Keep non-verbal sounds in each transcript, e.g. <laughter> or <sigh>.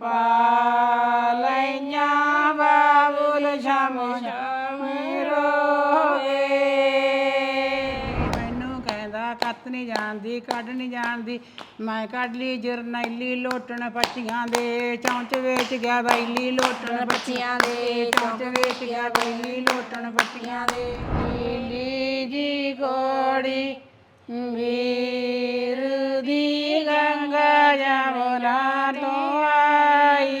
ਪਾ ਲਈਆਂ ਬਾਬੁਲ ਸ਼ਮ ਸ਼ਮ ਰੋਏ। ਮੈਨੂੰ ਕਹਿੰਦਾ ਕੱਤ ਨਹੀਂ ਜਾਣਦੀ ਕੱਢ ਨਹੀਂ ਜਾਣਦੀ। ਮੈਂ ਕੱਢ ਲਈ ਜਰਨੈਲੀ ਲੋਟਣ ਪੱਟੀਆਂ ਦੇ ਚੌਂਚ ਵੇਚ ਗਿਆ ਬੈਲੀ ਲੋਟਣ ਪੱਟੀਆਂ ਦੇ ਚੌਂਚ ਵੇਚ ਗਿਆ ਬੈਲੀ ਲੋਟਣ ਪੱਟੀਆਂ ਦੇ। ਨੀਲੀ ਜੀ ਕੋੜੀ ਵੀਰ ਦੀ ਗੰਗਾ ਤੋਂ ਆਈ।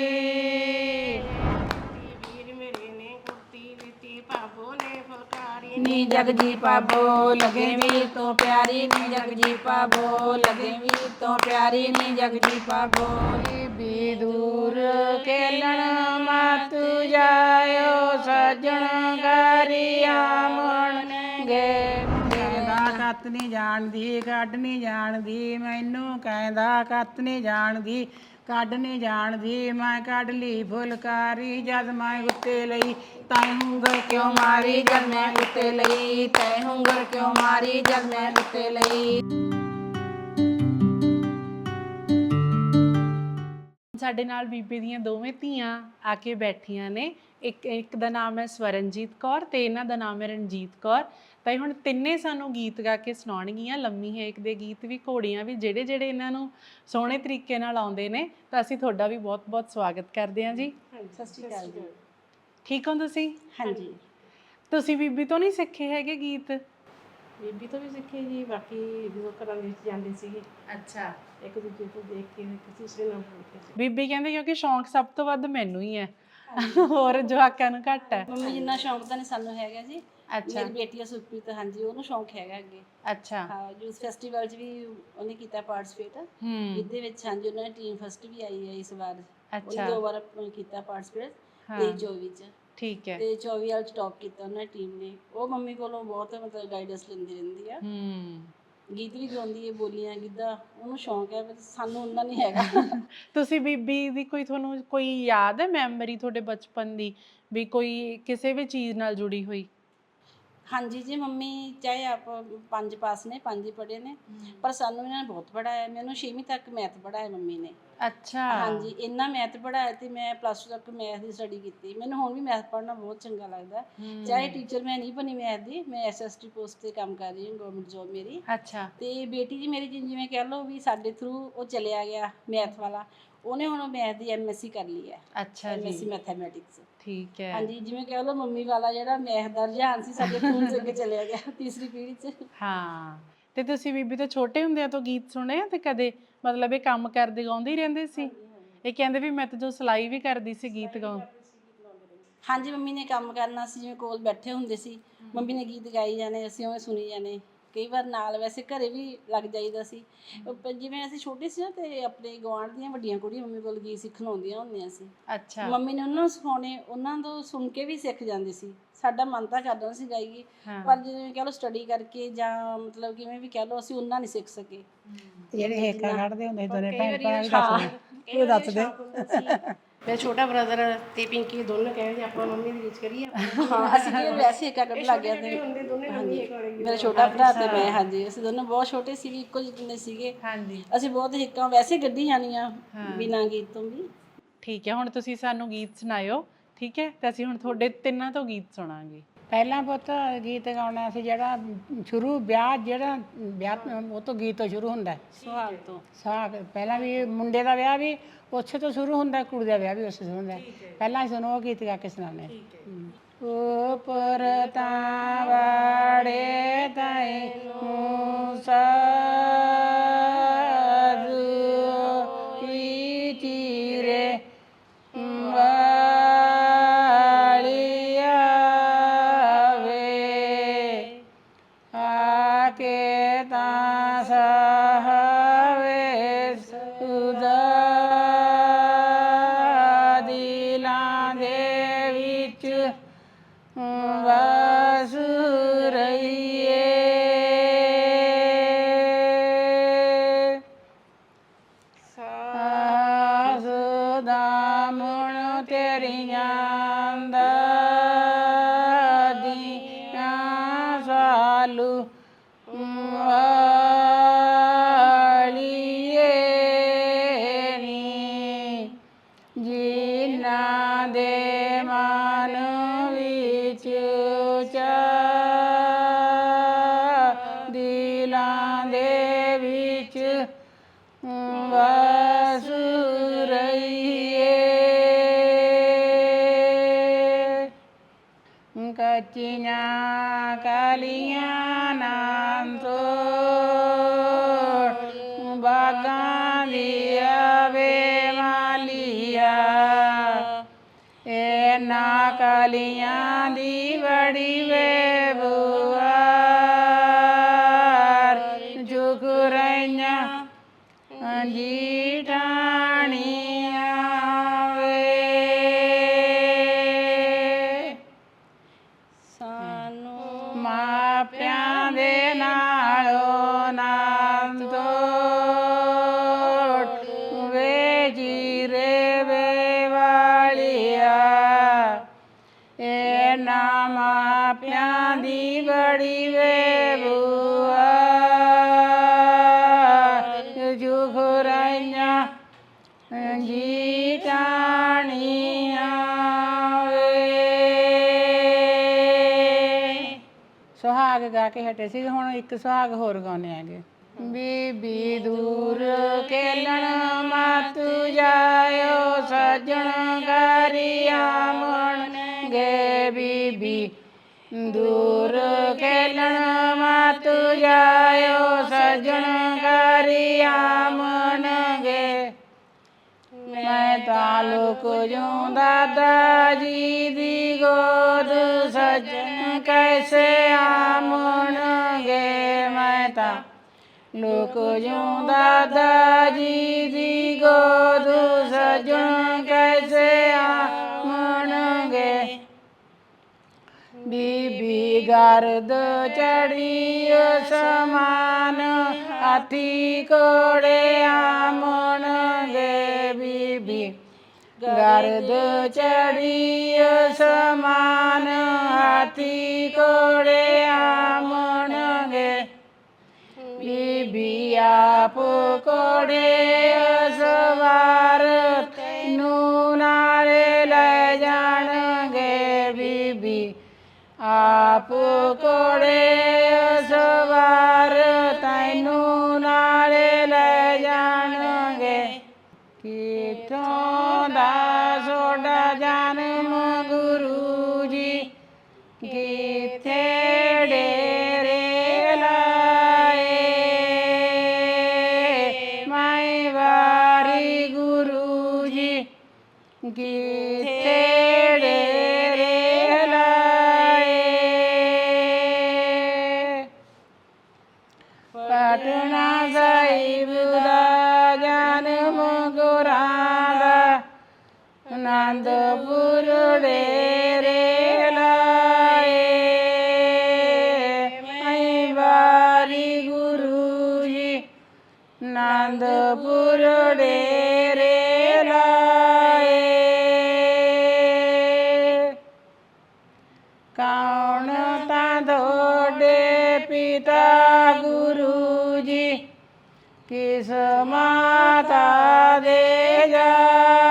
ਵੀਰ ਮੇਰੇ ਨੇ ਕੁਰਤੀ ਦਿੱਤੀ ਭਾਬੋ ਨੇ ਫੁਲਕਾਰੀ ਨੀ ਜਗ ਜੀ ਪਾਬੋ ਲਗੇ ਵੀਰ ਤੋਂ ਪਿਆਰੀ ਨੀ ਜਗ ਜੀ ਪਾਬੋ ਲਗੇ ਵੀਰ ਤੋਂ ਪਿਆਰੀ ਨੀ ਜਗ ਜੀ ਪਾਬੋ ਬੀ ਦੂਰ ਕੇਲਣ ਮਤ ਜਾਇਓ ਸਜਣ ਗਰੀਆ ਮਣਗੇ ਕਹਿੰਦਾ ਕੱਤ ਨਹੀਂ ਜਾਣਦੀ, ਕੱਢ ਨਹੀਂ ਜਾਣਦੀ, ਮੈਨੂੰ ਕਹਿੰਦਾ ਕੱਤ ਨਹੀਂ ਜਾਣਦੀ, ਕੱਢ ਨਹੀਂ ਜਾਣਦੀ, ਮੈਂ ਕੱਢ ਲਈ ਫੁਲਕਾਰੀ ਜਦ ਮੈਂ ਉੱਤੇ ਲਈ, ਤੈਂ ਹੁੰਗਰ ਕਿਉਂ ਮਾਰੀ ਜਦ ਮੈਂ ਉੱਤੇ ਲਈ, ਤੈਂ ਹੁੰਗਰ ਕਿਉਂ ਮਾਰੀ ਜਦ ਮੈਂ ਉੱਤੇ ਲਈ। ਸਾਡੇ ਨਾਲ ਬੀਬੀ ਦੀਆਂ ਦੋਵੇਂ ਧੀਆਂ ਆ ਕੇ ਬੈਠੀਆਂ ਨੇ, ਇੱਕ ਇੱਕ ਦਾ ਨਾਮ ਹੈ ਸਵਰਨਜੀਤ ਕੌਰ ਤੇ ਇਹਨਾਂ ਦਾ ਨਾਮ ਹੈ ਰਣਜੀਤ ਕੌਰ। ਤਾਂ ਇਹ ਹੁਣ ਤਿੰਨੇ ਸਾਨੂੰ ਗੀਤ ਗਾ ਕੇ ਸੁਣਾਉਣਗੀਆਂ ਲੰਮੀ ਹੇਕ ਦੇ ਗੀਤ ਵੀ ਘੋੜੀਆਂ ਵੀ ਜਿਹੜੇ ਜਿਹੜੇ ਇਹਨਾਂ ਨੂੰ ਸੋਹਣੇ ਤਰੀਕੇ ਨਾਲ ਆਉਂਦੇ ਨੇ ਤਾਂ ਅਸੀਂ ਤੁਹਾਡਾ ਵੀ ਬਹੁਤ-ਬਹੁਤ ਸਵਾਗਤ ਕਰਦੇ ਹਾਂ ਜੀ। ਸਤਿ ਸ਼੍ਰੀ ਅਕਾਲ ਜੀ। ਠੀਕ ਹੋ ਤੁਸੀਂ? ਹਾਂਜੀ। ਤੁਸੀਂ ਬੀਬੀ ਤੋਂ ਨਹੀਂ ਸਿੱਖੇ ਹੈਗੇ ਗੀਤ? ਬੀਬੀ ਤੋਂ ਵੀ ਸਿੱਖੇ ਜੀ ਬਾਕੀ ਜਦੋਂ ਘਰਾਂ ਦੇ ਵਿੱਚ ਜਾਂਦੇ ਸੀਗੇ। ਅੱਛਾ। ਇੱਕ ਦੂਜੇ ਤੋਂ ਦੇਖ ਕੇ ਇੱਕ ਦੂਸਰੇ ਨਾਲ ਬੋਲਦੇ ਸੀ ਬੀਬੀ ਕਹਿੰਦੇ ਕਿਉਂਕਿ ਸ਼ੌਂਕ ਸਭ ਤੋਂ ਵੱਧ ਮੈਨੂੰ ਹੀ ਹੈ। ਹੋਰ ਜਵਾਕਾਂ ਨੂੰ ਘੱਟ ਹੈ। ਮੰਮੀ ਜਿੰਨਾ ਸ਼ੌਂਕ ਤਾਂ ਨਹੀਂ ਸਾਨੂੰ ਹੈਗਾ ਜੀ। ਅੱਛਾ। ਮੇਰੀ ਬੇਟੀ ਆ ਸੁਖਪ੍ਰੀਤ ਹਾਂਜੀ ਉਹਨੂੰ ਸ਼ੌਂਕ ਹੈਗਾ ਅੱਗੇ। ਅੱਛਾ। ਹਾਂ ਯੂਥ ਫੈਸਟੀਵਲ 'ਚ ਵੀ ਉਹਨੇ ਕੀਤਾ ਪਾਰਟਿਸਿਪੇਟ ਹੂੰ। ਇਹਦੇ ਵਿੱਚ ਹਾਂਜੀ ਉਹਨਾਂ ਦੀ ਟੀਮ ਫਸਟ ਵੀ ਆਈ ਹੈ ਇਸ ਵਾਰ। ਅੱਛਾ। ਦੋ ਵਾਰ ਕੀਤਾ ਪਾਰਟਿਸਿਪੇਟ। ਤੇ 24 ਚ। ਠੀਕ ਹੈ। ਤੇ 24 ਵਾਲ ਚ ਟੌਪ ਕੀਤਾ ਉਹਨਾਂ ਟੀਮ ਨੇ। ਉਹ ਮੰਮੀ ਕੋਲੋਂ ਬਹੁਤ ਮਤਲਬ ਗਾਈਡੈਂਸ ਲੈਂਦੀ ਰਹਿੰਦੀ ਆ। ਹੂੰ। ਗੀਤ ਵੀ ਗਾਉਂਦੀ ਹੈ ਬੋਲੀਆਂ ਗਿੱਧਾ ਉਹਨੂੰ ਸ਼ੌਂਕ ਹੈ ਪਰ ਸਾਨੂੰ ਉਹਨਾਂ ਨਹੀਂ ਹੈਗਾ। <laughs> ਤੁਸੀਂ ਬੀਬੀ ਦੀ ਕੋਈ ਤੁਹਾਨੂੰ ਕੋਈ ਯਾਦ ਹੈ ਮੈਮਰੀ ਤੁਹਾਡੇ ਬਚਪਨ ਦੀ ਵੀ ਕੋਈ ਕਿਸੇ ਵੀ ਚੀਜ਼ ਨਾਲ ਜੁੜੀ ਹੋਈ? ਹਾਂਜੀ ਜੀ ਮੰਮੀ ਚਾਹੇ ਆਪ ਪੰਜ ਪਾਸ ਨੇ ਪੰਜ ਹੀ ਪੜ੍ਹੇ ਨੇ ਪਰ ਸਾਨੂੰ ਇਹਨਾਂ ਨੇ ਬਹੁਤ ਪੜਾਇਆ ਮੈਨੂੰ 6ਵੀਂ ਤੱਕ ਮੈਥ ਪੜਾਇਆ ਮੰਮੀ ਨੇ। ਅੱਛਾ। ਹਾਂਜੀ ਇੰਨਾ ਮੈਥ ਪੜਾਇਆ ਤੇ ਮੈਂ ਪਲੱਸ 2 ਤੱਕ ਮੈਥ ਦੀ ਸਟੱਡੀ ਕੀਤੀ। ਮੈਨੂੰ ਹੁਣ ਵੀ ਮੈਥ ਪੜ੍ਹਨਾ ਬਹੁਤ ਚੰਗਾ ਲੱਗਦਾ। ਚਾਹੇ ਟੀਚਰ ਮੈਂ ਨਹੀਂ ਬਣੀ ਮੈਥ ਦੀ ਮੈਂ ਐਸਐਸਟੀ ਪੋਸਟ ਤੇ ਕੰਮ ਕਰ ਰਹੀ ਹਾਂ ਗਵਰਨਮੈਂਟ ਜੌਬ ਮੇਰੀ। ਅੱਛਾ। ਤੇ ਬੇਟੀ ਜੀ ਮੇਰੀ ਜਿਵੇਂ ਕਹਿ ਲਓ ਵੀ ਸਾਡੇ ਥਰੂ ਉਹ ਚਲਿਆ ਗਿਆ ਮੈਥ ਵਾਲਾ। ਉਹਨੇ ਹੁਣ ਮੈਥ ਦੀ ਐਮਐਸਸੀ ਕਰ ਲਈ ਹੈ। ਅੱਛਾ ਐਮਐਸਸੀ ਮੈਥਮੈਟਿਕਸ ਠੀਕ ਹੈ। ਹਾਂਜੀ ਜਿਵੇਂ ਕਹਿ ਲਓ ਮੰਮੀ ਵਾਲਾ ਜਿਹੜਾ ਮੈਥ ਦਾ ਰੁਝਾਨ ਸੀ ਸਾਡੇ ਖੂਨ ਚ ਅੱਗੇ ਚਲਿਆ ਗਿਆ ਤੀਸਰੀ ਪੀੜ੍ਹੀ ਚ। ਹਾਂ। ਤੇ ਤੁਸੀਂ ਬੀਬੀ ਤੋਂ ਛੋਟੇ ਹੁੰਦਿਆਂ ਤੋਂ ਗੀਤ ਸੁਣੇ ਆ ਤੇ ਕਦੇ ਮਤਲਬ ਇਹ ਕੰਮ ਕਰਦੇ ਗਾਉਂਦੇ ਰਹਿੰਦੇ ਸੀ? ਇਹ ਕਹਿੰਦੇ ਵੀ ਮੈਂ ਤਾਂ ਜੋ ਸਿਲਾਈ ਵੀ ਕਰਦੀ ਸੀ ਗੀਤ ਗਾਉਂ ਹਾਂਜੀ ਮੰਮੀ ਨੇ ਕੰਮ ਕਰਨਾ ਸੀ ਜਿਵੇਂ ਕੋਲ ਬੈਠੇ ਹੁੰਦੇ ਸੀ। ਮੰਮੀ ਨੇ ਗੀਤ ਗਾਈ ਜਾਣੇ ਅਸੀਂ ਉਵੇਂ ਸੁਣੀ ਜਾਣੇ। ਕਈ ਵਾਰ ਨਾਲ ਵੈਸੇ ਘਰੇ ਵੀ ਲੱਗ ਜਾਈਦਾ ਸੀ। ਜਿਵੇਂ ਅਸੀਂ ਛੋਟੇ ਸੀ ਨਾ ਤੇ ਆਪਣੇ ਗੁਆਂਢ ਦੀਆਂ ਵੱਡੀਆਂ ਕੁੜੀਆਂ ਮੰਮੀ ਕੋਲ ਗੀਤ ਸਿੱਖਣ ਆਉਂਦੀਆਂ ਹੁੰਦੀਆਂ ਸੀ। ਅੱਛਾ। ਮੰਮੀ ਨੇ ਉਹਨਾਂ ਨੂੰ ਸਿਖਾਉਣੇ ਉਹਨਾਂ ਤੋਂ ਸੁਣ ਕੇ ਵੀ ਸਿੱਖ ਜਾਂਦੇ ਸੀ। ਸਾਡਾ ਮਨ ਤਾਂ ਕਰਦਾ ਸੀ ਗਾਈਏ। ਪਰ ਜਿਵੇਂ ਕਹ ਲਓ ਸਟੱਡੀ ਕਰਕੇ ਜਾਂ ਮਤਲਬ ਕਿਵੇਂ ਵੀ ਕਹਿ ਲਓ ਅਸੀਂ ਉਹਨਾਂ ਨਹੀਂ ਸਿੱਖ ਸਕੇ। ਜਿਹੜੇ ਹੇਕਾ ਕੱਢਦੇ ਹੁੰਦੇ ਦੋਨੇ ਭੈਣ ਭਰਾ ਦੱਸਦੇ ਉਹ ਦੱਸ ਦੇ ਮੇਰਾ ਛੋਟਾ ਬ੍ਰਦਰ ਤੇ ਪਿੰਕੀ ਦੋਨੋਂ ਕਹਿੰਦੇ ਆਪਾਂ ਮੰਮੀ ਦੀ ਰੀਚ ਕਰੀਏ ਹਾਂ ਅਸੀਂ ਕਿ ਵੈਸੇ ਇੱਕ ਕੱਢ ਲੱਗ ਗਿਆ ਤੇ ਹੁੰਦੇ ਦੋਨੇ ਮੰਮੀ ਇੱਕ ਵਾਲੀ ਮੇਰਾ ਛੋਟਾ ਭਰਾ ਤੇ ਮੈਂ ਹਾਂਜੀ ਅਸੀਂ ਦੋਨੋਂ ਬਹੁਤ ਛੋਟੇ ਸੀ ਇੱਕੋ ਜਿਹੇ ਸੀਗੇ। ਹਾਂਜੀ। ਅਸੀਂ ਬਹੁਤ ਹਿੱਕਾਂ ਵੈਸੇ ਗੱਡੀ ਜਾਣੀਆਂ ਬਿਨਾਂ ਗੀਤ ਤੋਂ ਵੀ। ਠੀਕ ਹੈ ਹੁਣ ਤੁਸੀਂ ਸਾਨੂੰ ਗੀਤ ਸੁਣਾਇਓ ਠੀਕ ਹੈ? ਤੇ ਅਸੀਂ ਹੁਣ ਤੁਹਾਡੇ ਤਿੰਨਾਂ ਤੋਂ ਗੀਤ ਸੁਣਾਂਗੇ। ਪਹਿਲਾਂ ਪੁੱਤ ਗੀਤ ਗਾਉਣਾ ਸੀ ਜਿਹੜਾ ਸ਼ੁਰੂ ਵਿਆਹ ਜਿਹੜਾ ਵਿਆਹ ਉਹ ਤੋਂ ਗੀਤ ਤੋਂ ਸ਼ੁਰੂ ਹੁੰਦਾ ਹੈ। ਸੁਹਾਗ ਤੋਂ। ਸਾਗ ਪਹਿਲਾਂ ਵੀ ਮੁੰਡੇ ਦਾ ਵਿਆਹ ਵੀ ਉੱਥੇ ਤੋਂ ਸ਼ੁਰੂ ਹੁੰਦਾ ਕੁੜੀ ਦਾ ਵਿਆਹ ਵੀ ਉੱਥੇ ਤੋਂ ਹੁੰਦਾ ਪਹਿਲਾਂ ਸੁਣੋ ਉਹ ਗੀਤ ਗਾ ਕੇ ਸੁਣਾਉਂਦੇ ਉਪਰ ਤਾਂ ਵਾੜੇ ਤਾਈ ਨੂੰ ਵਸ ਕਲੀਆਂ ਕਾਲੀਆਂ ਨਾਂਤੋ ਬਾਗਾਂ ਦੀ ਆਵੇ ਮਾਲੀਆ ਇਹ ਨਾ ਕਲੀਆਂ ਦੀ ਬੜੀ ਵੇ ਬੁਆਰ ਬੁਆ ਵੇ ਸੁਹਾਗ ਗਾ ਕੇ ਹਟੇ ਸੀ ਹੁਣ ਇੱਕ ਸੁਹਾਗ ਹੋਰ ਗਾਉਣੇ ਆਗੇ ਬੀਬੀ ਦੂਰ ਕੇਲਣ ਮਾਤੂ ਜਾਇਓ ਸਜਣ ਗਰੀ ਆਮਣ ਗੇ ਬੀਬੀ ਦੂਰ ਕੇਲਣ ਮਾਤੂ ਜਾਇਓ ਸਜਣ ਗਰੀ ਆਮਣ ਗੇ। ਮੈਂ ਤਾਲੁਕ ਜੂੰ ਦਾਦਾ ਜੀ ਦੀ ਗੋਦ ਸਜਣ ਕੈਸੇ ਆਮਣਗੇ ਮੈਂ ਤਾਂ ਲੋਕ ਜੂੰ ਦਾਦਾ ਜੀ ਦੀ ਗੋਦ ਸਜਣ ਬੀਬੀ ਗਰਦ ਚੜੀ ਸਮਾਨ, ਹਾਥੀ ਕੋੜੇ ਆਮਣਗੇ ਬੀਬੀ। ਗਰਦ ਚੜੀ ਸਮਾਨ, ਹਾਥੀ ਕੋੜੇ ਆਮਣਗੇ ਬੀਬੀ ਆਪ ਕੋੜੇ ਸਵਾਰ, ਤੈਨੂੰ ਆਪ ਕੋੜੇ ਸਵਾਰ ਤੈਨੂੰ ਨਾਲੇ ਆਨੰਦਪੁਰ ਡੇਰੇ ਲਾਏ। ਕੌਣ ਤਾਂ ਤੁਹਾਡੇ ਪਿਤਾ ਗੁਰੂ ਜੀ ਕਿਸ ਮਾਤਾ ਦੇ ਜਾ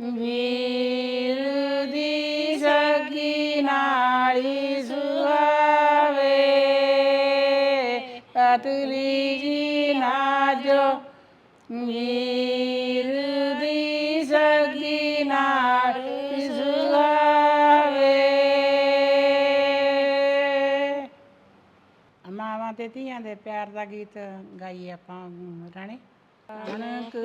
વીર દી સગી નાળી સુહાવે અતુલીજી નાજો વીર દી સગી નાળી સુહાવે ਮਾਵਾਂ ਤੇ ਧੀਆਂ ਦੇ ਪਿਆਰ ਦਾ ਗੀਤ ਗਾਈਏ ਆਪਾਂ ਰਾਣੇ ਕਣਕ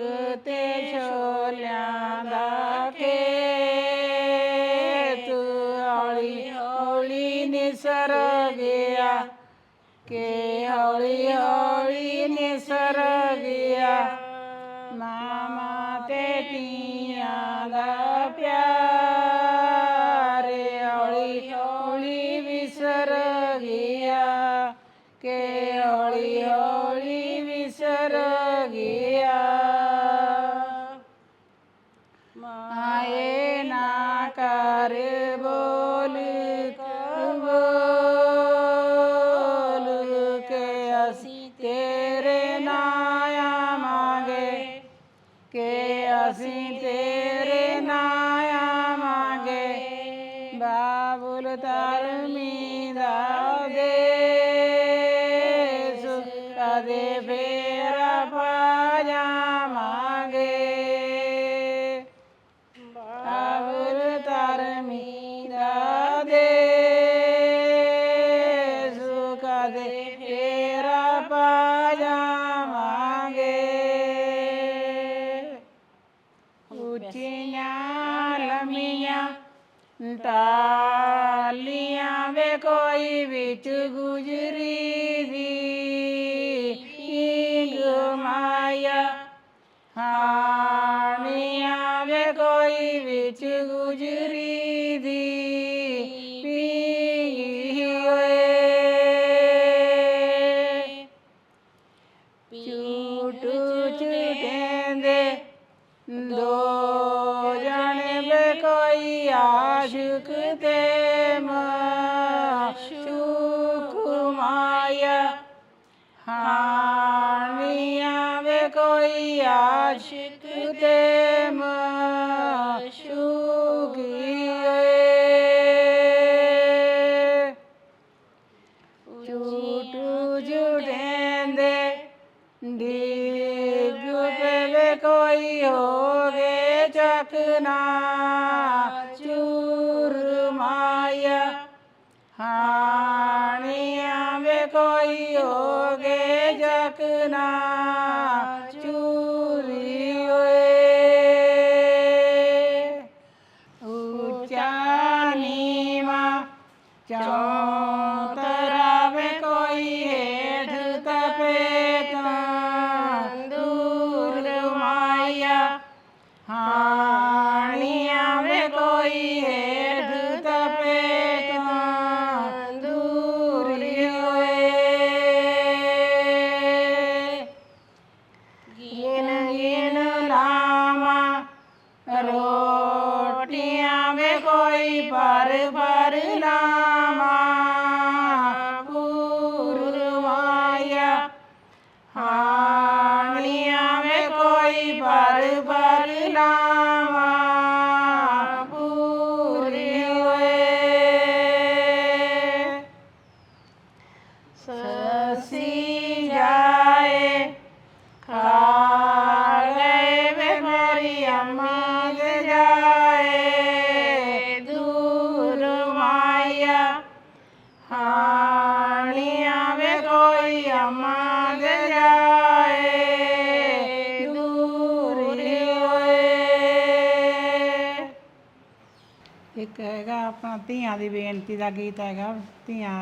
ਤੇ ਛੋਲਿਆਂ ਦਾ ਖੇਤ ਹੌਲੀ ਹੌਲੀ ਨਿਸਰ ਗਿਆ। ਕੇ ਹੌਲੀ ਹੌਲੀ ਨਿਸਰ ਗਿਆ। aşık Sesinggah. ਆਪਣਾ ਧੀਆਂ ਦੀ ਬੇਨਤੀ ਦਾ ਗੀਤ ਹੈਗਾ ਧੀਆਂ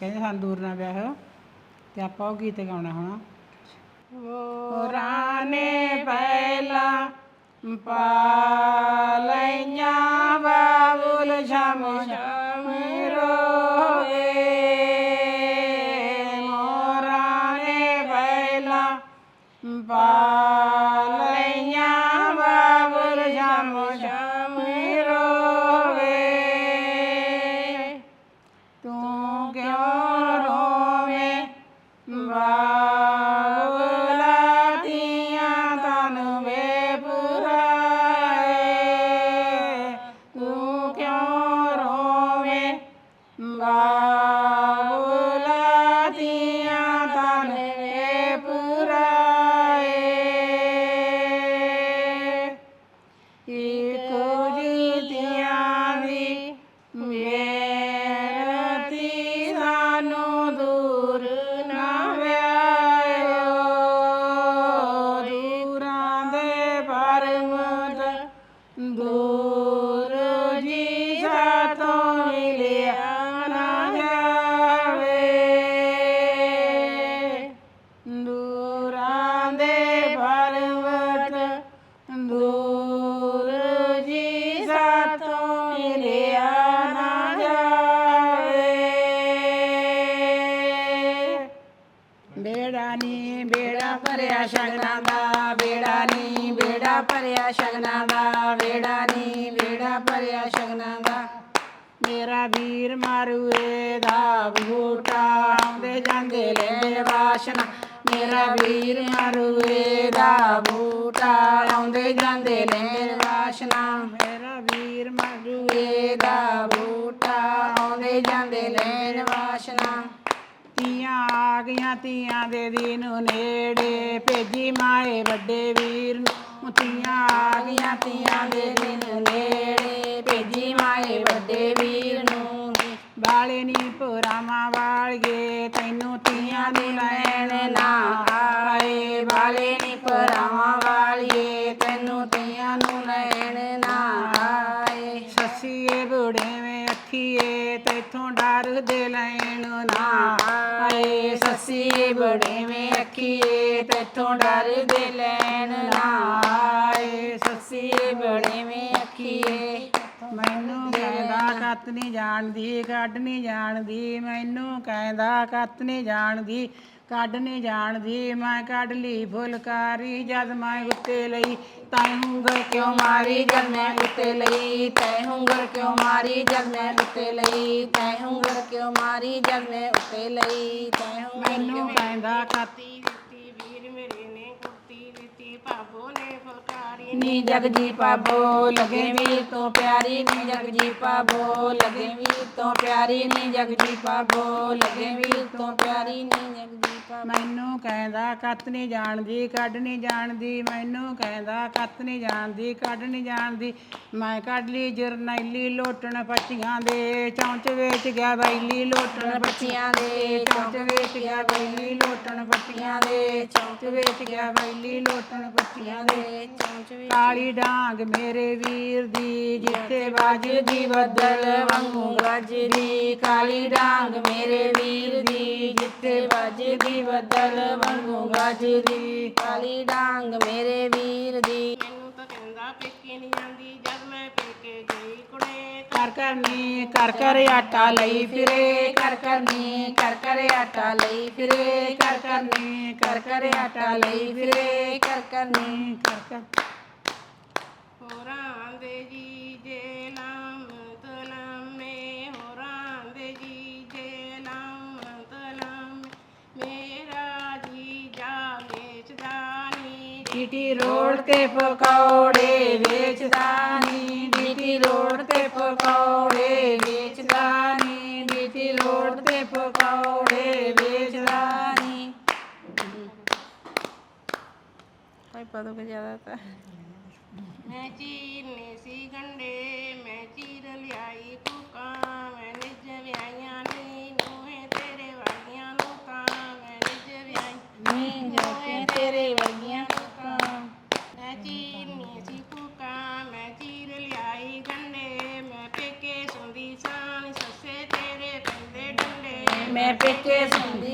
ਕਹਿੰਦੇ ਸਾਨੂੰ ਦੂਰ ਨਾ ਵਿਆਹ ਤੇ ਆਪਾਂ ਉਹ ਗੀਤ ਗਾਉਣਾ ਹੋਣਾ। ਉਹ ਰਾਣੇ ਪਹਿਲਾ ਪਾਲਈਆਂ ਬਾਬੁਲ ਸ਼ਮ ਸ਼ਮ ਰੋਵੇ ਪਹਿਲਾ ਪਾ ਦਾ ਬੂਟਾ ਆਉਂਦੇ ਜਾਂਦੇ ਲੈਣ ਵਾਸ਼ਨਾ। ਮੇਰਾ ਵੀਰ ਮਾਰੂ ਏ ਦਾ ਬੂਟਾ ਆਉਂਦੇ ਜਾਂਦੇ ਲੈਣ ਵਾਸ਼ਨਾ। ਤੀਆਂ ਆ ਗਈਆਂ ਤੀਆਂ ਦੇ ਦਿਨ ਨੇੜੇ ਭੇਜੀ ਮਾਏ ਵੱਡੇ ਵੀਰ ਨੂੰ। ਤੀਆਂ ਆ ਗਈਆਂ ਤੀਆਂ ਦੇ ਦਿਨ ਨੇੜੇ ਭੇਜੀ ਮਾਏ ਵੱਡੇ ਵੀਰ ਨੂੰ। ਬਾਲੇ ਨੀ ਪੁਰਾਵਾਂ ਵਾਲੀਏ, ਤੈਨੂੰ ਤੀਆਂ ਨੂੰ ਲੈਣ ਨਾ ਆਏ। ਵਾਲੇ ਨੀ ਪਰਾਵਾਂ ਵਾਲੀਏ, ਤੈਨੂੰ ਤੀਆਂ ਨੂੰ ਲੈਣ ਨਾ ਆਏ। ਸੱਸੀਏ, ਬੁੜੇਵੇਂ, ਅੱਖੀਏ, ਤੈਥੋਂ ਡਰਦੇ ਲੈਣ ਨਾ ਆਏ। ਸੱਸੀ ਬੜੇਵੇਂ, ਅੱਖੀਏ, ਤੇਥੋਂ ਡਰਦੇ ਲੈਣ ਨਾ ਆਏ। ਸੱਸੀ ਬੜੇਵੇਂ ਕੱਤ ਨਹੀਂ ਜਾਣਦੀ ਕੱਢ ਨਹੀਂ ਜਾਣਦੀ ਮੈਨੂੰ ਕਹਿੰਦਾ ਕੱਤ ਨਹੀਂ ਜਾਣਦੀ ਕੱਢ ਨਹੀਂ ਜਾਣਦੀ ਮੈਂ ਕੱਢ ਲਈ ਫੁਲਕਾਰੀ ਜਦ ਮੈਂ ਉੱਤੇ ਲਈ ਤਾਂ ਹੁੰਗਰ ਕਿਉਂ ਮਾਰੀ ਜਦ ਮੈਂ ਉੱਤੇ ਲਈ ਤੈ ਹੁੰਗਰ ਕਿਉਂ ਮਾਰੀ ਜਦ ਮੈਂ ਉੱਤੇ ਲਈ ਤੈ ਹੁੰਗਰ ਕਿਉਂ ਮਾਰੀ ਜਦ ਮੈਂ ਉੱਤੇ ਲਈ ਤੈ ਮੈਨੂੰ ਕਹਿੰਦਾ ਕੱਤ ਦਿੱਤੀ ਵੀਰ ਮੇਰੇ ਨੇ ਕੁੱਤੀ ਦਿੱਤੀ ਭਾਬੋ ਨੇ ਨੀ ਜਗ ਜੀ ਪਾਬੋ ਲਗੇ ਵੀਰ ਤੋਂ ਪਿਆਰੀ ਨੀ ਜਗ ਜੀ ਪਾਬੋ ਲਗੇ ਵੀਰ ਤੋਂ ਪਿਆਰੀ ਨੀ ਜਗ ਜੀ ਪਾਬੋ ਲਗੇ ਵੀਰ ਤੋਂ ਪਿਆਰੀ ਨੀ ਜਗ ਜੀ ਪਾਬੋ ਮੈਨੂੰ ਕਹਿੰਦਾ ਕੱਤ ਨਹੀਂ ਜਾਣਦੀ ਕੱਢ ਨਹੀਂ ਜਾਣਦੀ ਮੈਨੂੰ ਕਹਿੰਦਾ ਕੱਤ ਨਹੀਂ ਜਾਣਦੀ ਕੱਢ ਨਹੀਂ ਜਾਣਦੀ। ਮੈਂ ਕੱਢ ਲਈ ਜਰਨੈਲੀ ਲੋਟਣ ਪੱਟੀਆਂ ਦੇ ਚੌਂਚ ਵੇਚ ਗਿਆ ਬੈਲੀ ਲੋਟਣ ਬੱਚਿਆਂ ਦੇ ਚੌਂਚ ਵੇਚ ਗਿਆ ਬੈਲੀ ਲੋਟਣ ਪੱਟੀਆਂ ਦੇ ਚੌਂਚ ਵੇਚ ਗਿਆ ਬੈਲੀ ਲੋਟਣ ਪੱਟੀਆਂ ਦੇ ਚੌਂਚ ਕਾਲੀ ਡਾਂਗ ਮੇਰੇ ਵੀਰ ਦੀ ਜਿੱਥੇ ਵੱਜਦੀ ਬੱਦਲ ਵਾਂਗੂ ਗੱਜਦੀ ਕਾਲੀ ਡਾਂਗ ਮੇਰੇ ਵੀਰ ਦੀ ਜਿੱਥੇ ਵੱਜਦੀ ਬੱਦਲ ਵਾਂਗੂ ਗੱਜਦੀ ਕਾਲੀ ਡਾਂਗ ਮੇਰੇ ਵੀਰ ਦੀ। ਮੈਨੂੰ ਤਾਂ ਕਹਿੰਦਾ ਪੇਕੇ ਨਹੀਂ ਜਾਂਦੀ ਜਦ ਮੈਂ ਪੇਕੇ ਗਈ ਕੁੜੇ ਕਰ ਕਰਨੀ ਕਰ ਕਰ ਆਟਾ ਲਈ ਫਿਰੇ। ਕਰ ਕਰਨੀ ਕਰ ਕਰ ਆਟਾ ਲਈ ਫਿਰੇ। ਕਰ ਕਰਨੀ ਕਰ ਕਰ ਆਟਾ ਲਈ ਫਿਰੇ। ਕਰ ਕਰਨੀ ਕਰ ਕਰ। ਹੋਰਾਂ ਦੇ ਜੀ ਜੇ ਲਾਮ ਤਲਮੇ ਹੋਰਾਂ ਦੇ ਜੀ ਜੇ ਲਾਮ ਤਲਮ ਮੇਰਾ ਜੀ ਜਾ ਵੇਚਦਾ ਨੀ ਡੀਟੀ ਰੋਡ ਤੇ ਪਕੌੜੇ ਵੇਚਦਾ ਨੀ ਡੀਟੀ ਰੋਡ ਤੇ ਪਕੌੜੇ ਵੇਚਦਾ ਨੀ ਡੀਟੀ ਰੋਡ ਤੇ ਪਕੌੜੇ ਵੇਚਦਾ ਨੀ ਕੋਈ ਪਤਾ ਕਿ ਜ਼ਿਆਦਾ ਤਾਂ ਮੈਂ ਚੀਰਨੇ ਸੀ ਗੰਡੇ ਮੈਂ ਚੀਰ ਲਿਆਈ ਕੁਕਾਂ ਮੈਂ ਨਿਜ ਵਿਆਹੀਆਂ ਨੀ ਨੂੰਹੇ ਤੇਰੇ ਲੋਕਾਂ ਮੈਂ ਨਿਜ ਵਿਆਹੀ ਨੀ ਤੇਰੇ ਵਰਗੀਆਂ ਲੋਕਾਂ। ਮੈਂ ਚੀਰਨੀ ਸੀ ਕੁਕਾਂ ਮੈਂ ਚੀਰ ਲਿਆਈ ਗੰਡੇ ਮੈਂ ਪੇਕੇ ਸੁੰਦੀ ਸਾਨ ਸੱਸੇ ਤੇਰੇ ਪੈਂਦੇ ਡੰਡੇ। ਮੈਂ ਪੇਕੇ ਸੁਣਦੀ ਸਾਨ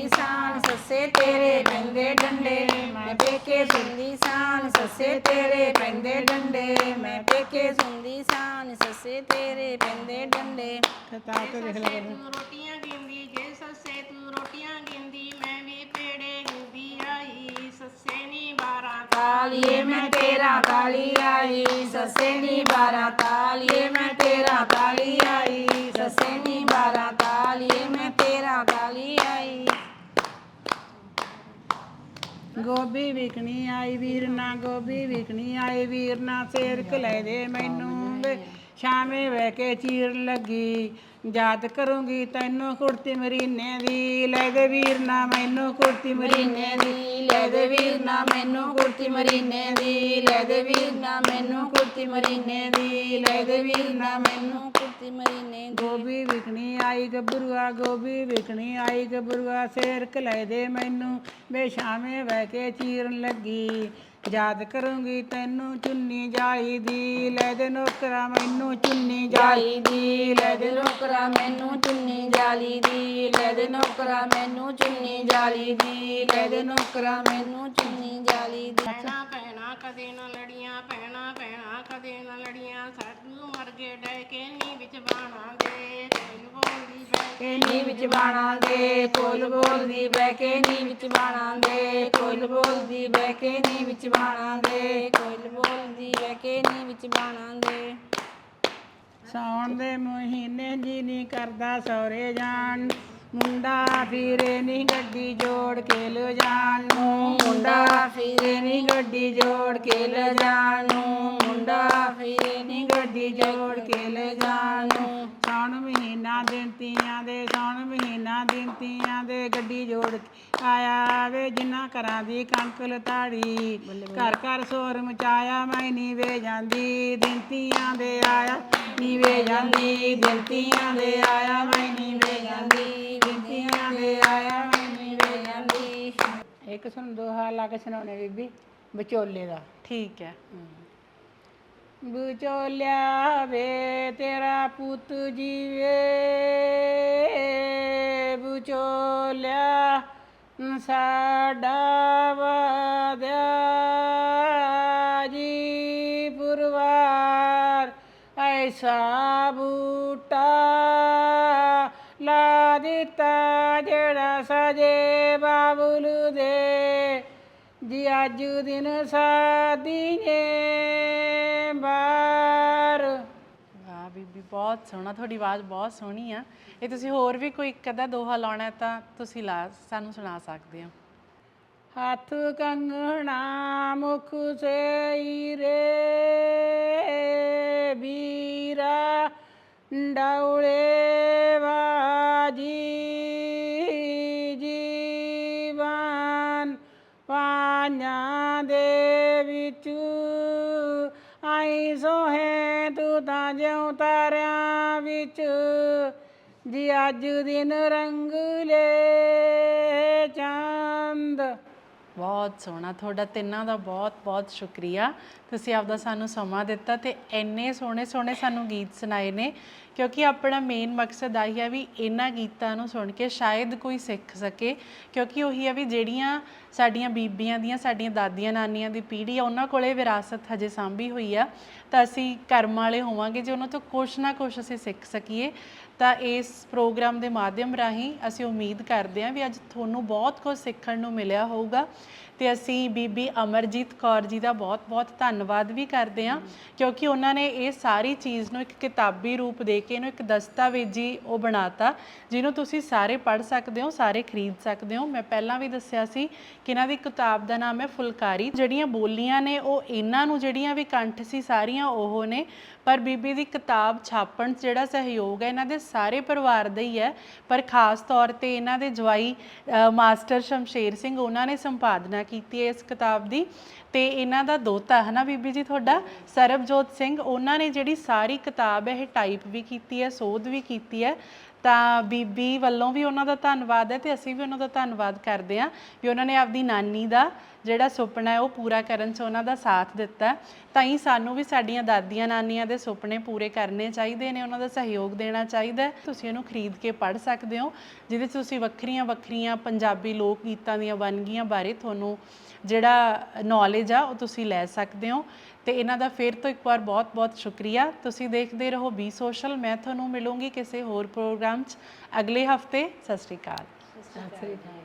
ਸੱਸੇ ਤੇਰੇ ਪੈਂਦੇ ਡੰਡੇ ਮੈਂ ਪੇਕੇ ਸੁਣਦੀ ਸਾਨ। ਸੱਸੇ ਤੇਰੇ ਪੈਂਦੇ ਡੰਡੇ ਮੈਂ ਪੇਕੇ ਸੁਣਦੀ ਸਾਨ। ਸੱਸੇ ਤੇਰੇ ਪੈਂਦੇ ਡੰਡੇ ਕਿਤਾਬ ਤੇ ਲਿਖ ਸੱਸੇ ਤੂੰ ਰੋਟੀਆਂ ਗਿੰਦੀ ਜੇ ਸੱਸੇ ਤੂੰ ਰੋਟੀਆਂ ਗਿੰਦੀ ਮੈਂ ਵੀ ਪੇੜੇ ਗਿੰਦੀ ਆਈ। ਸੱਸੇ ਨੀ ਬਾਰਾਂ ਤਾਲੀਏ ਮੈਂ ਤੇਰਾ ਤਾਲੀ ਆਈ। ਸੱਸੇ ਨੀ ਬਾਰਾ ਤਾਲੀਏ ਮੈਂ ਤੇਰਾ ਤਾਲੀ ਆਈ। ਸੱਸੇ ਨੀ ਬਾਰਾ ਤਾਲੀਏ ਮੈਂ ਤੇਰਾ ਤਾਲੀ ਆਈ। ਗੋਭੀ ਵਿਕਣੀ ਆਈ ਵੀਰ ਨਾ, ਗੋਭੀ ਵਿਕਣੀ ਆਈ ਵੀਰ ਨਾ ਸੇਰਕ ਲੈ ਦੇ ਮੈਨੂੰ। ਵੇ ਛਾਵੇਂ ਬਹਿ ਕੇ ਚੀਰ ਲੱਗੀ। ਯਾਦ ਕਰੂੰਗੀ ਤੈਨੂੰ ਕੁੜਤੀ ਮਰੀਨੇ ਦੀ। ਲੈ ਦੇ ਵੀਰ ਨਾ ਮੈਨੂੰ ਕੁੜਤੀ ਮਰੀਨੇ ਦੀ। ਲੈ ਦੇ ਵੀਰ ਨਾ ਮੈਨੂੰ ਕੁੜਤੀ ਮਰੀਨੇ ਦੀ। ਲੈ ਦੇ ਵੀਰ ਨਾ ਮੈਨੂੰ ਕੁੜਤੀ ਮਰੀਨੇ ਦੀ। ਲੈ ਦੇ ਵੀਰ ਨਾ ਮੈਨੂੰ ਕੁੜਤੀ ਮਰੀਨੇ ਦੀ। ਗੋਭੀ ਵਿਕਣੀ ਆਈ ਗੱਭਰੂਆ, ਗੋਭੀ ਵਿਕਣੀ ਆਈ ਗੱਭਰੂਆ। ਸੇਰਕ ਲੈ ਦੇ ਮੈਨੂੰ। ਵੇ ਸ਼ਾਮੇ ਬਹਿ ਕੇ ਚੀਰਨ ਲੱਗੀ। ਯਾਦ ਕਰੂੰਗੀ ਤੈਨੂੰ ਚੁੰਨੀ ਜਾਈ ਦੀ, ਲੈ ਦੇ ਨੌਕਰਾ ਮੈਨੂੰ ਚੁੰਨੀ ਜਾਲੀ ਦੀ, ਲੈ ਦੇ ਨੌਕਰਾ ਮੈਨੂੰ ਚੁੰਨੀ ਜਾਲੀ ਦੀ, ਲੈ ਦੇ ਨੌਕਰਾ ਮੈਨੂੰ ਚੁੰਨੀ ਜਾਲੀ ਦੀ, ਲੈ ਦੇ ਨੌਕਰਾ ਮੈਨੂੰ ਚੁੰਨੀ ਜਾਲੀ ਦੀ। ਭੈਣਾ ਭੈਣਾ, ਕਦੇ ਨਾ ਲੜੀਆਂ, ਭੈਣਾ ਭੈਣਾ, ਕਦੇ ਨਾ ਲੜੀਆਂ ਸਾਧੂ ਮਰ ਗਏ ਡੈ ਕੇ ਨੀ ਵਿੱਚ ਬਾਣਾ ਦੇ ਕੋਈ ਬੋਲਦੀ ਬੈ ਨੀ ਵਿੱਚ ਬਾਣਾ ਦੇ ਕੋਲ ਬੋਲਦੀ ਬਹਿ ਨੀ ਵਿੱਚ ਬਾਣਾ ਦੇ ਕੋਲ ਬੋਲਦੀ ਬਹਿ ਨੀ ਵਿੱਚ ਬਾਣਾ ਦੇ ਕੋਲ ਬੋਲਦੀ ਬਹਿ ਨੀ ਵਿੱਚ ਬਾਣਾ ਦੇ ਸਾਉਣ ਦੇ ਮਹੀਨੇ ਜੀ ਨਹੀਂ ਕਰਦਾ ਸੌਰੇ ਜਾਣ, ਮੁੰਡਾ ਫਿਰੇ ਨਹੀਂ ਗੱਡੀ ਜੋੜ ਕੇ ਲੈ ਜਾਣ ਨੂੰ, ਮੁੰਡਾ ਫਿਰੇ ਨੀ ਗੱਡੀ ਜੋੜ ਕੇ ਲੈ ਜਾਣ ਨੂੰ, ਮੁੰਡਾ ਫਿਰੇ ਨੀ ਗੱਡੀ ਜੋੜ ਕੇ ਲੈ ਜਾਣ ਨੂੰ। ਸਾਉਣ ਮਹੀਨਾ ਦਿਨ ਤੀਆਂ ਦੇ ਸਾਉਣ ਮਹੀਨਾ ਦਿਨ ਤੀਆਂ ਦੇ ਗੱਡੀ ਜੋੜ ਕੇ ਆਇਆ ਵੇ ਜਿੰਨਾ ਘਰਾਂ ਦੀ ਕਣਕ ਲਤਾੜੀ ਘਰ ਘਰ ਸੋਰ ਮਚਾਇਆ ਮੈਂ ਨੀ ਵੇ ਜਾਂਦੀ ਦਿਨ ਤੀਆਂ ਦੇ ਆਇਆ ਨੀ ਵੇ ਜਾਂਦੀ ਦਿਨ ਤੀਆਂ ਦੇ ਆਇਆ ਮੈਂ ਨੀ ਵੇ ਜਾਂਦੀ ਦਿਨ ਤੀਆਂ ਦੇ ਆਇਆ ਮੈਂ ਨੀ ਵੇ ਜਾਂਦੀ। ਇੱਕ ਸੁਣ ਦੋਹਾ ਲਾ ਕੇ ਸੁਣਾਉਣੇ ਬੀਬੀ ਵਿਚੋਲੇ ਦਾ। ਠੀਕ ਹੈ। ਵਿਚੋਲਿਆ ਵੇ, ਤੇਰਾ ਪੁੱਤ ਜੀਵੇ। ਵਿਚੋਲਿਆ ਸਾਡਾ ਵਾਦਿਆ ਜੀ ਪੁਰਵਾਰ। ਐਸਾ ਬੂਟਾ ਲਾ ਦਿੱਤਾ ਜਿਹੜਾ ਸਜੇ ਬਾਬੁਲ ਦੇ। ਜੀ ਅੱਜ ਦਿਨ ਸਾਦੀ ਨੇ ਬਾਰ ਵਾਹ ਬੀਬੀ ਬਹੁਤ ਸੋਹਣਾ ਤੁਹਾਡੀ ਆਵਾਜ਼ ਬਹੁਤ ਸੋਹਣੀ ਆ। ਇਹ ਤੁਸੀਂ ਹੋਰ ਵੀ ਕੋਈ ਇੱਕ ਅੱਧਾ ਦੋਹਾ ਲਾਉਣਾ ਹੈ ਤਾਂ ਤੁਸੀਂ ਲਾ ਸਾਨੂੰ ਸੁਣਾ ਸਕਦੇ ਹੋ। ਹੱਥ ਕੰਗਣਾ ਮੁਖ ਸੇ ਰੇ ਵੀਰਾ ਡੌਲੇ ਜੀਵਨ ਪਾኛਂ ਦੇ ਵਿੱਚ ਜਿਉ ਤਾਰਿਆਂ ਵਿੱਚ ਜੀ ਅੱਜ ਦਿਨ ਰੰਗ ਲੈ ਚੰਦ। ਬਹੁਤ ਸੋਹਣਾ, ਤੁਹਾਡਾ ਤਿੰਨਾਂ ਦਾ ਬਹੁਤ ਬਹੁਤ ਸ਼ੁਕਰੀਆ। ਤੁਸੀਂ ਆਪਦਾ ਸਾਨੂੰ ਸਮਾਂ ਦਿੱਤਾ ਤੇ ਇੰਨੇ ਸੋਹਣੇ ਸੋਹਣੇ ਸਾਨੂੰ ਗੀਤ ਸੁਣਾਏ ਨੇ। ਕਿਉਂਕਿ ਆਪਣਾ ਮੇਨ ਮਕਸਦ ਆਹੀ ਹੈ ਵੀ ਇਹਨਾਂ ਗੀਤਾਂ ਨੂੰ ਸੁਣ ਕੇ ਸ਼ਾਇਦ ਕੋਈ ਸਿੱਖ ਸਕੇ, ਕਿਉਂਕਿ ਉਹੀ ਹੈ ਵੀ ਜਿਹੜੀਆਂ ਸਾਡੀਆਂ ਬੀਬੀਆਂ ਦੀਆਂ, ਸਾਡੀਆਂ ਦਾਦੀਆਂ ਨਾਨੀਆਂ ਦੀ ਪੀੜ੍ਹੀ ਆ, ਉਹਨਾਂ ਕੋਲੇ ਵਿਰਾਸਤ ਹਜੇ ਸਾਂਭੀ ਹੋਈ ਆ। ਤਾਂ ਅਸੀਂ ਕਰਮ ਵਾਲੇ ਹੋਵਾਂਗੇ ਜੇ ਉਹਨਾਂ ਤੋਂ ਕੁਛ ਨਾ ਕੁਛ ਅਸੀਂ ਸਿੱਖ ਸਕੀਏ, ਤਾਂ ਇਸ ਪ੍ਰੋਗਰਾਮ ਦੇ ਮਾਧਿਅਮ ਰਾਹੀਂ ਅਸੀਂ ਉਮੀਦ ਕਰਦੇ ਹਾਂ ਵੀ ਅੱਜ ਤੁਹਾਨੂੰ ਬਹੁਤ ਕੁਝ ਸਿੱਖਣ ਨੂੰ ਮਿਲਿਆ ਹੋਊਗਾ। ਤੇ ਅਸੀਂ ਬੀਬੀ ਅਮਰਜੀਤ ਕੌਰ ਜੀ ਦਾ ਬਹੁਤ-ਬਹੁਤ ਧੰਨਵਾਦ ਵੀ ਕਰਦੇ ਹਾਂ, ਕਿਉਂਕਿ ਉਹਨਾਂ ਨੇ ਇਹ ਸਾਰੀ ਚੀਜ਼ ਨੂੰ ਇੱਕ ਕਿਤਾਬੀ ਰੂਪ ਦੇ ਕੇ ਇਹਨੂੰ ਇੱਕ ਦਸਤਾਵੇਜੀ ਉਹ ਬਣਾਤਾ, ਜਿਹਨੂੰ ਤੁਸੀਂ ਸਾਰੇ ਪੜ੍ਹ ਸਕਦੇ ਹੋ, ਸਾਰੇ ਖਰੀਦ ਸਕਦੇ ਹੋ। ਮੈਂ ਪਹਿਲਾਂ ਵੀ ਦੱਸਿਆ ਸੀ ਕਿ ਇਹਨਾਂ ਦੀ ਕਿਤਾਬ ਦਾ ਨਾਮ ਹੈ ਫੁਲਕਾਰੀ। ਜਿਹੜੀਆਂ ਬੋਲੀਆਂ ਨੇ, ਉਹ ਇਹਨਾਂ ਨੂੰ ਜਿਹੜੀਆਂ ਵੀ ਕੰਠ ਸੀ, ਸਾਰੀਆਂ ਉਹ ਨੇ। ਪਰ ਬੀਬੀ ਦੀ ਕਿਤਾਬ ਛਾਪਣ 'ਚ ਜਿਹੜਾ ਸਹਿਯੋਗ ਹੈ, ਇਹਨਾਂ ਦੇ ਸਾਰੇ ਪਰਿਵਾਰ ਦਾ ਹੀ ਹੈ। ਪਰ ਖਾਸ ਤੌਰ ਤੇ ਇਹਨਾਂ ਦੇ ਜਵਾਈ ਮਾਸਟਰ ਸ਼ਮਸ਼ੇਰ ਸਿੰਘ, ਉਹਨਾਂ ਨੇ ਸੰਪਾਦਨਾ ਕੀਤੀ ਹੈ ਇਸ ਕਿਤਾਬ ਦੀ। ਤੇ ਇਹਨਾਂ ਦਾ ਦੋਤਾ ਹੈ ਨਾ ਬੀਬੀ ਜੀ ਤੁਹਾਡਾ? ਸਰਬਜੋਤ ਸਿੰਘ, ਉਹਨਾਂ ਨੇ ਜਿਹੜੀ ਸਾਰੀ ਕਿਤਾਬ ਹੈ, ਇਹ ਟਾਈਪ ਵੀ ਕੀਤੀ ਹੈ, ਸੋਧ ਵੀ ਕੀਤੀ ਹੈ। ਤਾਂ ਬੀਬੀ ਵੱਲੋਂ ਵੀ ਉਹਨਾਂ ਦਾ ਧੰਨਵਾਦ ਹੈ ਤੇ ਅਸੀਂ ਵੀ ਉਹਨਾਂ ਦਾ ਧੰਨਵਾਦ ਕਰਦੇ ਹਾਂ ਵੀ ਉਹਨਾਂ ਨੇ ਆਪਦੀ ਨਾਨੀ ਦਾ ਜਿਹੜਾ ਸੁਪਨਾ ਹੈ ਉਹ ਪੂਰਾ ਕਰਨ 'ਚ ਉਹਨਾਂ ਦਾ ਸਾਥ ਦਿੱਤਾ ਤਾਂ ਹੀ ਸਾਨੂੰ ਵੀ ਸਾਡੀਆਂ ਦਾਦੀਆਂ ਨਾਨੀਆਂ ਦੇ ਸੁਪਨੇ ਪੂਰੇ ਕਰਨੇ ਚਾਹੀਦੇ ਨੇ, ਉਹਨਾਂ ਦਾ ਸਹਿਯੋਗ ਦੇਣਾ ਚਾਹੀਦਾ ਤੁਸੀਂ ਇਹਨੂੰ ਖਰੀਦ ਕੇ ਪੜ੍ਹ ਸਕਦੇ ਹੋ, ਜਿਹਦੇ 'ਚ ਤੁਸੀਂ ਵੱਖਰੀਆਂ ਵੱਖਰੀਆਂ ਪੰਜਾਬੀ ਲੋਕ ਗੀਤਾਂ ਦੀਆਂ ਵੰਨਗੀਆਂ ਬਾਰੇ ਤੁਹਾਨੂੰ ਜਿਹੜਾ ਨੌਲੇਜ ਆ ਉਹ ਤੁਸੀਂ ਲੈ ਸਕਦੇ ਹੋ। ਤੇ ਇਹਨਾਂ ਦਾ ਫਿਰ ਤੋਂ ਇੱਕ ਵਾਰ ਬਹੁਤ-ਬਹੁਤ ਸ਼ੁਕਰੀਆ। ਤੁਸੀਂ ਦੇਖਦੇ ਰਹੋ ਬੀ ਸੋਸ਼ਲ ਮੈਂ ਤੁਹਾਨੂੰ ਮਿਲੂੰਗੀ ਕਿਸੇ ਹੋਰ ਪ੍ਰੋਗਰਾਮ 'ਚ ਅਗਲੇ ਹਫ਼ਤੇ। ਸਤਿ ਸ਼੍ਰੀ ਅਕਾਲ। ਸਤਿ ਸ੍ਰੀ ਅਕਾਲ।